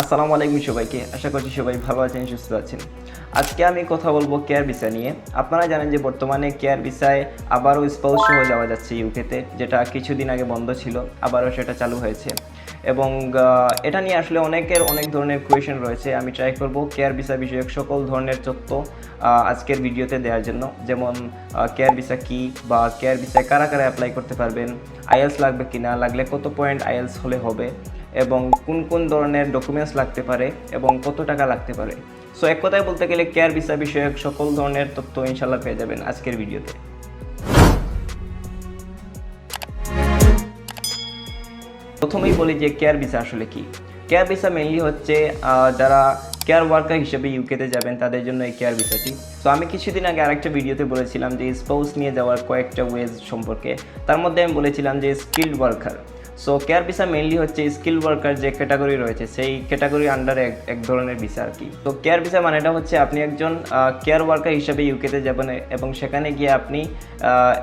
আসসালামু আলাইকুম সবাইকে। আশা করছি সবাই ভালো আছেন, সুস্থ আছেন। আজকে আমি কথা বলব কেয়ার ভিসা নিয়ে। আপনারা জানেন যে বর্তমানে কেয়ার ভিসায় আবারও স্পাউস সহ যাওয়া যাচ্ছে ইউকেতে যেটা কিছুদিন আগে বন্ধ ছিল, আবারও সেটা চালু হয়েছে। এবং এটা নিয়ে আসলে অনেকের অনেক ধরনের কোয়েশন রয়েছে। আমি ট্রাই করব কেয়ার ভিসা বিষয়ক সকল ধরনের তথ্য আজকের ভিডিওতে দেওয়ার জন্য। যেমন কেয়ার ভিসা কি বা কেয়ার ভিসায় কারা কারা অ্যাপ্লাই করতে পারবেন আইএলস লাগবে কিনা, লাগলে কত পয়েন্ট আইএলস হলে হবে। এবং কোন কোন ধরনের ডকুমেন্টস লাগতে পারে এবং কত টাকা লাগতে পারে। সো এক কথায় বলতে গেলে কেয়ার ভিসা বিষয়ক সকল ধরনের তথ্য ইনশাল্লাহ পেয়ে যাবেন আজকের ভিডিওতে। প্রথমেই বলি যে কেয়ার ভিসা আসলে কি। কেয়ার ভিসা মেইনলি হচ্ছে যারা কেয়ার ওয়ার্কার হিসেবে ইউকেতে যাবেন, তাদের জন্য এই কেয়ার ভিসাটি তো আমি কিছুদিন আগে আরেকটা ভিডিওতে বলেছিলাম যে স্পাউস নিয়ে যাওয়ার কয়েকটা ওয়েজ সম্পর্কে। তার মধ্যে আমি বলেছিলাম যে skilled worker so care visa mainly হচ্ছে স্কিল ওয়ার্কার যে ক্যাটাগরি রয়েছে, সেই ক্যাটাগরি আন্ডারে এক ধরনের ভিসা আর কি। তো কেয়ার ভিসা মানেটা হচ্ছে আপনি একজন কেয়ার ওয়ার্কার হিসেবে ইউকেতে যাবেন এবং সেখানে গিয়ে আপনি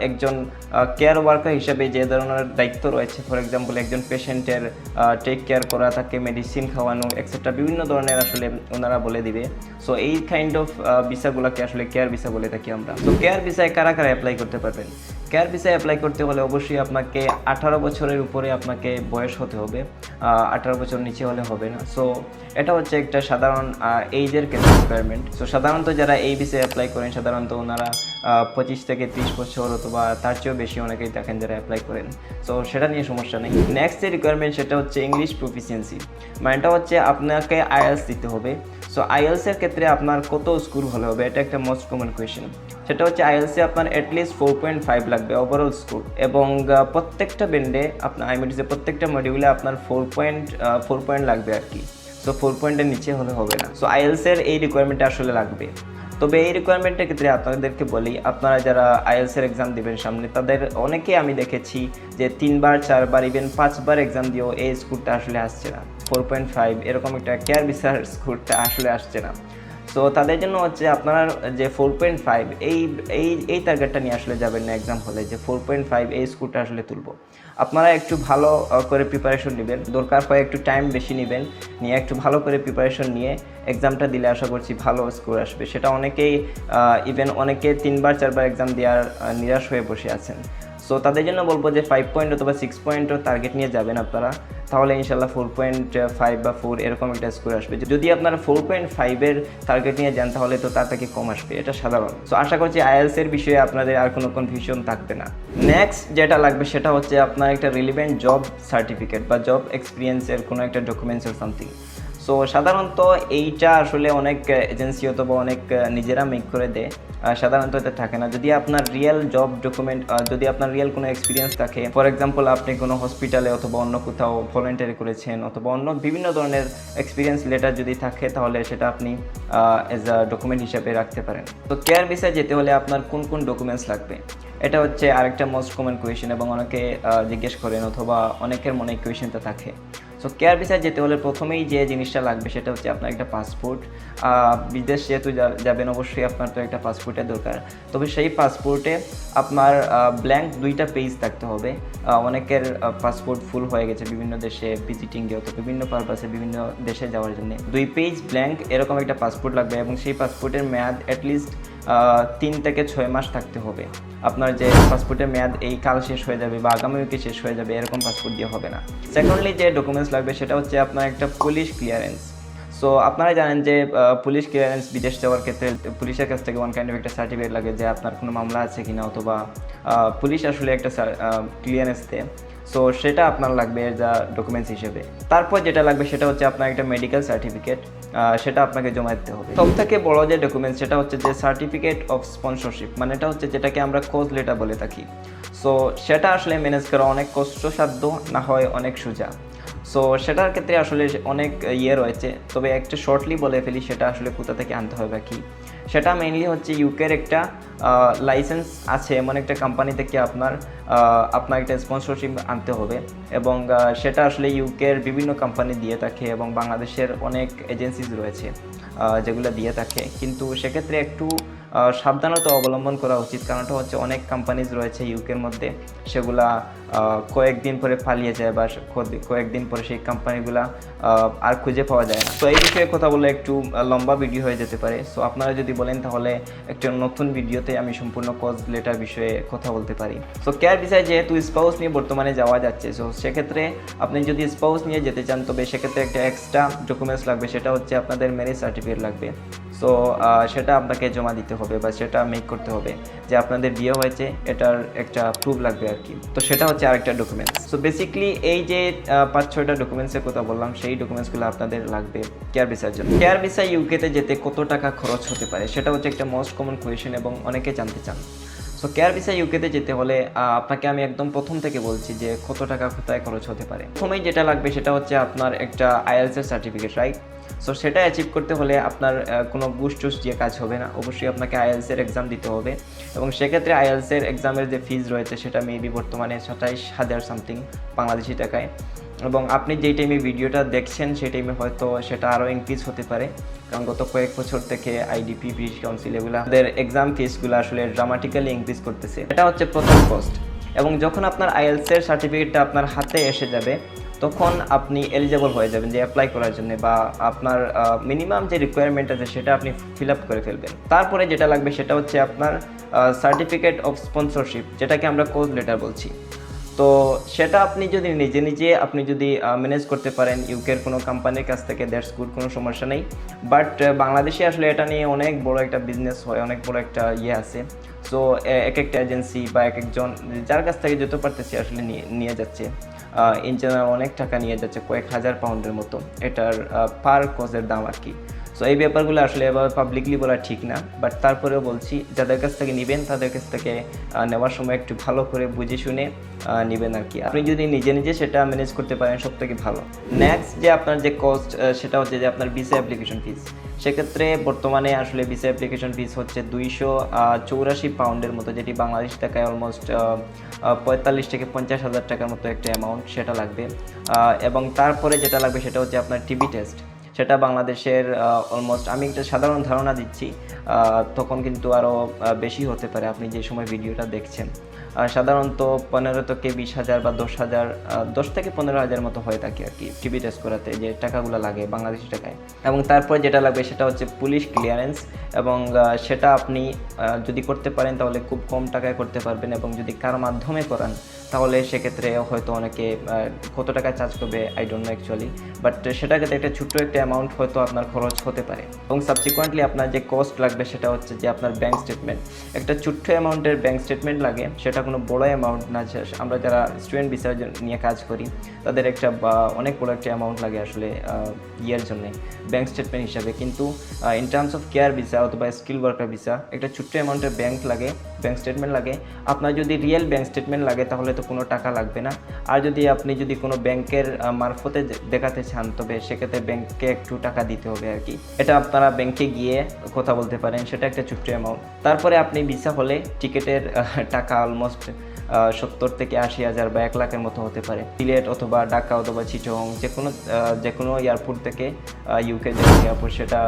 একজন কেয়ার ওয়ার্কার হিসেবে যে ধরনের দায়িত্ব রয়েছে ফর এক্সাম্পল একজন পেশেন্টের টেক কেয়ার করা, তাকে মেডিসিন খাওয়ানো এক্সেট্রা বিভিন্ন ধরনের আসলে ওনারা বলে দিবে। সো এই কাইন্ড অফ ভিসাগুলোকে আসলে কেয়ার ভিসা বলে থাকি আমরা। তো কেয়ার ভিসায় কারা কারা অ্যাপ্লাই করতে পারবেন? কেয়ার ভিসায় অ্যাপ্লাই করতে হলে অবশ্যই আপনাকে আঠারো বছরের উপরে আপনাকে বয়স হতে হবে। আঠারো বছর নিচে হলে হবে না। সো এটা হচ্ছে একটা সাধারণ এইজের রিকোয়ারমেন্ট সো সাধারণত যারা এই ভিসায় অ্যাপ্লাই করেন, সাধারণত ওনারা পঁচিশ থেকে ত্রিশ বছর অথবা তার চেয়েও বেশি অনেকেই দেখেন যারা অ্যাপ্লাই করেন। সো সেটা নিয়ে সমস্যা নেই। নেক্সট যে রিকোয়ারমেন্ট সেটা হচ্ছে ইংলিশ প্রফিসিয়েন্সি মানেটা হচ্ছে আপনাকে আইএলস দিতে হবে। সো আইএলসের ক্ষেত্রে আপনার কত স্কোর ভালো হবে? এটা একটা মোস্ট কমন কোয়েশ্চেন সেটা হচ্ছে আইএলসে আপনার at least four point five লাগবে ওভারঅল স্কোর এবং প্রত্যেকটা বেন্ডে আপনার আইমিটিসে প্রত্যেকটা মডিউলে আপনার ফোর পয়েন্ট ফোর পয়েন্ট লাগবে আর কি। সো ফোর পয়েন্টের নিচে হলে হবে না। সো আইএলসের এই রিকোয়ারমেন্টটা আসলে লাগবে। তবে এই রিকোয়ারমেন্টের ক্ষেত্রে আপনাদেরকে বলি, আপনারা যারা আইএলসের এক্সাম দিবেন সামনে, তাদের অনেকেই আমি দেখেছি যে তিনবার, চারবার ইভেন পাঁচবার এক্সাম দিয়েও এই স্কোরটা আসলে আসছে না। ফোর পয়েন্ট ফাইভ এরকম একটা কেয়ার বিচার স্কোরটা আসলে আসছে না। সো তাদের জন্য হচ্ছে আপনারা যে ফোর পয়েন্ট ফাইভ এই এই এই টার্গেটটা নিয়ে আসলে যাবেন না এক্সাম হলে যে ফোর পয়েন্ট ফাইভ এই স্কোরটা আসলে তুলবো। আপনারা একটু ভালো করে প্রিপারেশন নেবেন। দরকার হয় একটু টাইম বেশি নেবেন, নিয়ে একটু ভালো করে প্রিপারেশন নিয়ে এক্সামটা দিলে আশা করছি ভালো স্কোর আসবে। সেটা অনেকেই ইভেন অনেকে তিনবার, চারবার এক্সাম দেওয়ার নিরাশ হয়ে বসে আছেন। সো তাদের জন্য বলব যে ফাইভ পয়েন্ট অথবা সিক্স পয়েন্টও টার্গেট নিয়ে যাবেন আপনারা। তাহলে ইনশাল্লাহ ফোর পয়েন্ট ফাইভ বা ফোর এরকম একটা স্কোর আসবে। যদি আপনারা ফোর পয়েন্ট ফাইভের টার্গেট নিয়ে যান, তাহলে তো তার থেকে কম আসবে। এটা সাধারণ। সো আশা করছি আইএলস এর বিষয়ে আপনাদের আর কোনো কনফিউশন থাকবে না। নেক্সট যেটা লাগবে, সেটা হচ্ছে আপনার একটা রিলিভেন্ট জব সার্টিফিকেট বা জব এক্সপিরিয়েন্সের কোনো একটা ডকুমেন্টস সামথিং সো সাধারণত এইটা আসলে অনেক এজেন্সি অথবা অনেক নিজেরা মেক করে দেয়। সাধারণত এটা থাকে না। যদি আপনার রিয়েল জব ডকুমেন্ট যদি আপনার রিয়েল কোনো এক্সপিরিয়েন্স থাকে ফর এক্সাম্পল আপনি কোনো হসপিটালে অথবা অন্য কোথাও ভলেন্টারি করেছেন অথবা অন্য বিভিন্ন ধরনের এক্সপিরিয়েন্স লেটার যদি থাকে, তাহলে সেটা আপনি এজ আ ডকুমেন্ট হিসাবে রাখতে পারেন। তো কেয়ার ভিসায় যেতে হলে আপনার কোন কোন ডকুমেন্টস লাগবে? এটা হচ্ছে আরেকটা মোস্ট কমন কোয়েশন এবং অনেকে জিজ্ঞেস করেন অথবা অনেকের মনে কোয়েশনটা থাকে। সো কেয়ার ভিসায় যেতে হলে প্রথমেই যে জিনিসটা লাগবে সেটা হচ্ছে আপনার একটা পাসপোর্ট বিদেশ যেহেতু যাবেন অবশ্যই আপনার তো একটা পাসপোর্টের দরকার। তবে সেই পাসপোর্টে আপনার ব্ল্যাঙ্ক দুইটা পেজ থাকতে হবে। অনেকের পাসপোর্ট ফুল হয়ে গেছে বিভিন্ন দেশে ভিজিটিংয়ে অথবা বিভিন্ন পারপাসে বিভিন্ন দেশে যাওয়ার জন্য। দুই পেজ ব্ল্যাঙ্ক এরকম একটা পাসপোর্ট লাগবে এবং সেই পাসপোর্টের মেয়াদ অ্যাটলিস্ট তিন থেকে ছয় মাস থাকতে হবে। আপনার যে পাসপোর্টের মেয়াদ এই কাল শেষ হয়ে যাবে বা আগামী উইকে শেষ হয়ে যাবে, এরকম পাসপোর্ট দিয়ে হবে না। সেকেন্ডলি যে ডকুমেন্টস লাগবে, সেটা হচ্ছে আপনার একটা পুলিশ ক্লিয়ারেন্স সো আপনারা জানেন যে পুলিশ ক্লিয়ারেন্স বিদেশ যাওয়ার ক্ষেত্রে পুলিশের কাছ থেকে ওয়ান কাইন্ড অফ একটা সার্টিফিকেট লাগে যে আপনার কোনো মামলা আছে কিনা অথবা পুলিশ আসলে একটা ক্লিয়ারেন্স দেয়। সো সেটা আপনার লাগবে যা ডকুমেন্টস হিসেবে। তারপর যেটা লাগবে সেটা হচ্ছে আপনার একটা মেডিকেল সার্টিফিকেট সেটা আপনাকে জমা দিতে হবে। সব থেকে বড় যে ডকুমেন্টস সেটা হচ্ছে যে সার্টিফিকেট অফ স্পন্সরশিপ মানে এটা হচ্ছে যেটাকে আমরা কোজ লেটার বলে থাকি। সো সেটা আসলে ম্যানেজ করা অনেক কষ্টসাধ্য, না হয় অনেক সোজা। সো সেটার ক্ষেত্রে আসলে অনেক ইয়ে রয়েছে। তবে একটা শর্টলি বলে ফেলি, সেটা আসলে কোথা থেকে আনতে হবে কি? সেটা মেইনলি হচ্ছে ইউকের একটা লাইসেন্স আছে, এমন একটা কোম্পানি থেকে আপনার আপনার একটা স্পন্সরশিপ আনতে হবে। এবং সেটা আসলে ইউকের বিভিন্ন কোম্পানি দিয়ে থাকে এবং বাংলাদেশের অনেক এজেন্সিজ রয়েছে যেগুলো দিয়ে থাকে। কিন্তু সেক্ষেত্রে একটু সাবধানতা অবলম্বন করা উচিত। কারণটা হচ্ছে অনেক কোম্পানিজ রয়েছে ইউকের মধ্যে, সেগুলা কয়েকদিন পরে পালিয়ে যায় বা কয়েকদিন পরে সেই কোম্পানিগুলা আর খুঁজে পাওয়া যায় না। তো এই বিষয়ে কথা বলে একটু লম্বা ভিডিও হয়ে যেতে পারে। সো আপনারা যদি বলেন তাহলে একটা নতুন ভিডিওতে আমি সম্পূর্ণ কজ লেটার বিষয়ে কথা বলতে পারি। সো কেয়ার বিষয়ে যেহেতু স্পাউস নিয়ে বর্তমানে যাওয়া যাচ্ছে সো সেক্ষেত্রে আপনি যদি স্পাউস নিয়ে যেতে চান, তবে সেক্ষেত্রে একটা এক্সট্রা ডকুমেন্টস লাগবে, সেটা হচ্ছে আপনাদের ম্যারেজ সার্টিফিকেট লাগবে। সো সেটা আপনাকে জমা দিতে হবে বা সেটা মেক করতে হবে যে আপনাদের বিয়ে হয়েছে, এটার একটা প্রুফ লাগবে আর কি। তো সেটা হচ্ছে আরেকটা ডকুমেন্টস সো বেসিক্যালি এই যে পাঁচ, ছয়টা ডকুমেন্টসের কথা বললাম, সেই ডকুমেন্টসগুলো আপনাদের লাগবে কেয়ার ভিসার জন্য। কেয়ার ভিসা ইউকেতে যেতে কত টাকা খরচ হতে পারে, সেটা হচ্ছে একটা মোস্ট কমন কোয়েশন এবং অনেকে জানতে চান। সো কেয়ার ভিসা ইউকেতে যেতে হলে আপনাকে আমি একদম প্রথম থেকে বলছি যে কত টাকা কোথায় খরচ হতে পারে। প্রথমেই যেটা লাগবে সেটা হচ্ছে আপনার একটা আইএলসের সার্টিফিকেট রাইট সো সেটা অ্যাচিভ করতে হলে আপনার কোনো বুস টুস দিয়ে কাজ হবে না। অবশ্যই আপনাকে আইএলসের এক্সাম দিতে হবে। এবং সেক্ষেত্রে আইএলসের এক্সামের যে ফিজ রয়েছে, সেটা মেবি বর্তমানে সাতাইশ হাজার সামথিং বাংলাদেশি টাকায়। এবং আপনি যেই টাইমে ভিডিওটা দেখছেন, সেই টাইমে হয়তো সেটা আরও ইনক্রিজ হতে পারে। কারণ গত কয়েক বছর থেকে আইডিপি ব্রিটিশ কাউন্সিল এগুলো আমাদের এক্সাম ফিসগুলো আসলে ড্রামাটিক্যালি ইনক্রিজ করতেছে। এটা হচ্ছে প্রথম কস্ট এবং যখন আপনার আইএলসের সার্টিফিকেটটা আপনার হাতে এসে যাবে তখন আপনি এলিজেবল হয়ে যাবেন যে অ্যাপ্লাই করার জন্য বা আপনার মিনিমাম যে রিকোয়ারমেন্ট আছে সেটা আপনি ফিল আপ করে ফেলবেন। তারপরে যেটা লাগবে সেটা হচ্ছে আপনার সার্টিফিকেট অফ স্পন্সরশিপ যেটাকে আমরা কোজ লেটার বলছি। তো সেটা আপনি যদি নিজে নিজে আপনি যদি ম্যানেজ করতে পারেন ইউকের কোনো কোম্পানির কাছ থেকে দ্যাটস গুড কোনো সমস্যা নেই। বাট বাংলাদেশে আসলে এটা নিয়ে অনেক বড় একটা বিজনেস হয়, অনেক বড় একটা ইয়ে আছে। সো এক একটা এজেন্সি বা এক একজন যার কাছ থেকে যত পারতেছি আসলে নিয়ে নিয়ে যাচ্ছে। ইন জেনারেল অনেক টাকা নিয়ে যাচ্ছে, কয়েক হাজার পাউন্ডের মতো। এটার পার কোজের দাম আর কি। সো এই ব্যাপারগুলো আসলে এভাবে পাবলিকলি বলা ঠিক না বাট তারপরেও বলছি, যাদের কাছ থেকে নেবেন, তাদের কাছ থেকে নেওয়ার সময় একটু ভালো করে বুঝে শুনে নেবেন আর কি। আপনি যদি নিজে নিজে সেটা ম্যানেজ করতে পারেন সব থেকে ভালো। নেক্সট যে আপনার যে কস্ট সেটা হচ্ছে যে আপনার ভিসা অ্যাপ্লিকেশন ফিস সেক্ষেত্রে বর্তমানে আসলে ভিসা অ্যাপ্লিকেশন ফিস হচ্ছে দুইশো চৌরাশি পাউন্ডের মতো, যেটি বাংলাদেশ টাকায় অলমোস্ট পঁয়তাল্লিশ থেকে পঞ্চাশ হাজার টাকার মতো একটা অ্যামাউন্ট সেটা লাগবে। এবং তারপরে যেটা লাগবে সেটা হচ্ছে আপনার টিবি টেস্ট সেটা বাংলাদেশের অলমোস্ট আমি একটা সাধারণ ধারণা দিচ্ছি তখন কিন্তু আরও বেশি হতে পারে। আপনি যে সময় ভিডিওটা দেখছেন। সাধারণত পনেরো থেকে বিশ হাজার বা দশ হাজার দশ থেকে পনেরো হাজার মতো হয়ে থাকে আর কি টিভি টেস্ট করাতে যে টাকাগুলো লাগে বাংলাদেশি টাকায়। এবং তারপর যেটা লাগবে সেটা হচ্ছে পুলিশ ক্লিয়ারেন্স এবং সেটা আপনি যদি করতে পারেন তাহলে খুব কম টাকায় করতে পারবেন এবং যদি কার মাধ্যমে করান তাহলে সেক্ষেত্রে হয়তো অনেকে কত টাকা চার্জ করবে I don't know actually but সেটা সেটাকে একটা ছোট্ট একটা অ্যামাউন্ট হয়তো আপনার খরচ হতে পারে। এবং সাবসিকুয়েন্টলি আপনার যে কস্ট লাগবে সেটা হচ্ছে যে আপনার ব্যাঙ্ক স্টেটমেন্ট একটা ছোট্ট অ্যামাউন্টের ব্যাঙ্ক স্টেটমেন্ট লাগে, সেটা কোনো বড় অ্যামাউন্ট না আমরা যারা স্টুডেন্ট ভিসার নিয়ে কাজ করি, তাদের একটা অনেক বড় একটা অ্যামাউন্ট লাগে আসলে ইয়ের জন্য ব্যাংক স্টেটমেন্ট হিসাবে। কিন্তু in terms of care visa অথবা স্কিল ওয়ার্কার ভিসা একটা ছোট্ট অ্যামাউন্টের ব্যাংক লাগে ব্যাংক স্টেটমেন্ট লাগে। আপনার যদি রিয়েল ব্যাংক স্টেটমেন্ট লাগে, তাহলে তো কোনো টাকা লাগবে না। আর যদি আপনি যদি কোনো ব্যাংকের মারফতে দেখাতে চান, তবে সেক্ষেত্রে ব্যাংকে একটু টাকা দিতে হবে আর কি। এটা আপনারা ব্যাংকে গিয়ে কথা বলতে পারেন, সেটা একটা ছোট্ট অ্যামাউন্ট তারপরে আপনি ভিসা হলে টিকিটের টাকা অলমোস্ট সত্তর থেকে আশি হাজার বা এক লাখের মতো হতে পারে। সিলেট অথবা ঢাকা অথবা চিটং যে কোনো যে কোনো এয়ারপোর্ট থেকে ইউকে যে এয়ারপোর্ট সেটা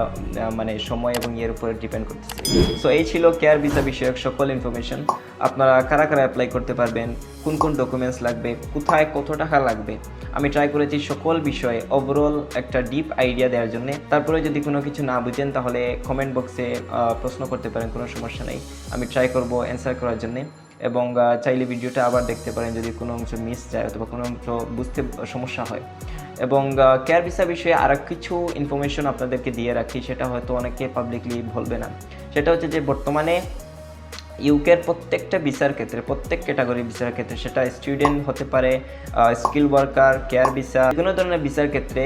মানে সময় এবং ইয়ের উপরে ডিপেন্ড করতেছে। সো এই ছিল কেয়ার ভিসা বিষয়ক সকল ইনফরমেশন আপনারা কারা কারা অ্যাপ্লাই করতে পারবেন, কোন কোন ডকুমেন্টস লাগবে, কোথায় কত টাকা লাগবে, আমি ট্রাই করেছি সকল বিষয়ে ওভারঅল একটা ডিপ আইডিয়া দেওয়ার জন্য। তারপরে যদি কোনো কিছু না বুঝেন, তাহলে কমেন্ট বক্সে প্রশ্ন করতে পারেন, কোনো সমস্যা নেই। আমি ট্রাই করব অ্যান্সার করার জন্য। এবং চাইলে ভিডিওটা আবার দেখতে পারেন যদি কোনো অংশ মিস যায় অথবা কোনো অংশ বুঝতে সমস্যা হয়। এবং কেয়ার ভিসা বিষয়ে আর কিছু ইনফরমেশন আপনাদেরকে দিয়ে রাখি, সেটা হয়তো অনেকে পাবলিকলি বলবে না। সেটা হচ্ছে যে বর্তমানে ইউকের প্রত্যেকটা ভিসার ক্ষেত্রে, প্রত্যেক ক্যাটাগরি ভিসার ক্ষেত্রে সেটা স্টুডেন্ট হতে পারে স্কিল ওয়ার্কার কেয়ার ভিসা বিভিন্ন ধরনের ভিসার ক্ষেত্রে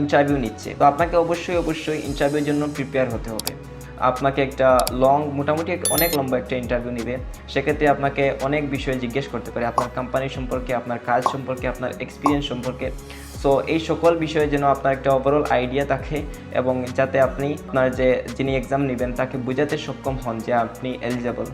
ইন্টারভিউ নিচ্ছে। তো আপনাকে অবশ্যই অবশ্যই ইন্টারভিউর জন্য প্রিপেয়ার হতে হবে। আপনাকে একটা লং মোটামুটি অনেক লম্বা একটা ইন্টারভিউ নেবে। সেক্ষেত্রে আপনাকে অনেক বিষয় জিজ্ঞেস করতে পারে, আপনার কোম্পানি সম্পর্কে, আপনার কাজ সম্পর্কে, আপনার এক্সপিরিয়েন্স সম্পর্কে। সো এই সকল বিষয়ে যেন আপনার একটা ওভারঅল আইডিয়া থাকে এবং যাতে আপনি আপনার যে, যিনি এক্সাম নেবেন, তাকে বোঝাতে সক্ষম হন যে আপনি এলিজেবল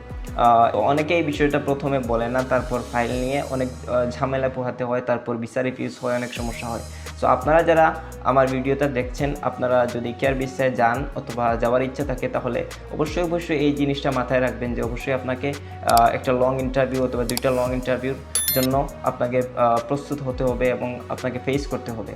অনেকে এই বিষয়টা প্রথমে বলে না, তারপর ফাইল নিয়ে অনেক ঝামেলা পোহাতে হয়, তারপর বিচার রিফিউজ হয়, অনেক সমস্যা হয়। সো আপনারা যারা আমার ভিডিওটা দেখছেন, আপনারা যদি কেয়ার ভিসায় যান অথবা যাওয়ার ইচ্ছা থাকে, তাহলে অবশ্যই অবশ্যই এই জিনিসটা মাথায় রাখবেন যে অবশ্যই আপনাকে একটা লং ইন্টারভিউ অথবা দুইটা লং ইন্টারভিউর জন্য আপনাকে প্রস্তুত হতে হবে এবং আপনাকে ফেস করতে হবে।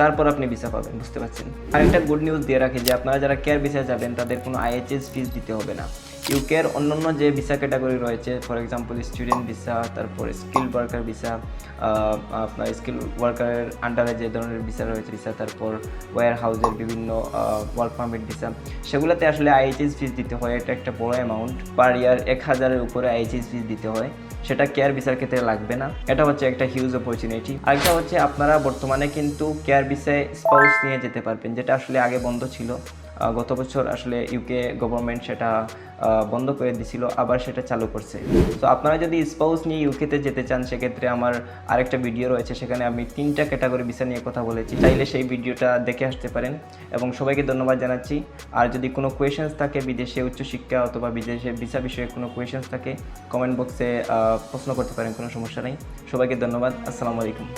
তারপর আপনি ভিসা পাবেন, বুঝতে পারছেন? আরেকটা গুড নিউজ দিয়ে রাখি যে আপনারা যারা কেয়ার ভিসায় যাবেন, তাদের কোনো আইএইচএস ফিস দিতে হবে না। ইউকের অন্যান্য যে ভিসা ক্যাটাগরি রয়েছে ফর এক্সাম্পল স্টুডেন্ট ভিসা তারপর স্কিল ওয়ার্কার ভিসা আপনার স্কিল ওয়ার্কারের আন্ডারে যে ধরনের ভিসা রয়েছে ভিসা তারপর ওয়্যার হাউসের বিভিন্ন ওয়ার্ক পারমিট ভিসা সেগুলোতে আসলে আইএইচএস ফিস দিতে হয়। এটা একটা বড় অ্যামাউন্ট পার ইয়ার এক হাজারের উপরে আইএইচএস ফিস দিতে হয়। সেটা কেয়ার ভিসার ক্ষেত্রে লাগবে না। এটা হচ্ছে একটা হিউজ অপরচুনিটি আরেকটা হচ্ছে আপনারা বর্তমানে কিন্তু কেয়ার ভিসায় স্পাউস নিয়ে যেতে পারবেন, যেটা আসলে আগে বন্ধ ছিল। গত বছর আসলে ইউকে গভর্নমেন্ট সেটা বন্ধ করে দিছিল, আবার সেটা চালু করছে। তো আপনারা যদি স্পাউস নিয়ে ইউকেতে যেতে চান, সেক্ষেত্রে আমার আরেকটা ভিডিও রয়েছে, সেখানে আমি তিনটা ক্যাটাগরি ভিসা নিয়ে কথা বলেছি। চাইলে সেই ভিডিওটা দেখে আসতে পারেন। এবং সবাইকে ধন্যবাদ জানাচ্ছি। আর যদি কোনো কোয়েশনস থাকে বিদেশে উচ্চশিক্ষা অথবা বিদেশে ভিসা বিষয়ে কোনো কোয়েশনস থাকে কমেন্ট বক্সে প্রশ্ন করতে পারেন, কোনো সমস্যা নেই। সবাইকে ধন্যবাদ। আসসালামু আলাইকুম।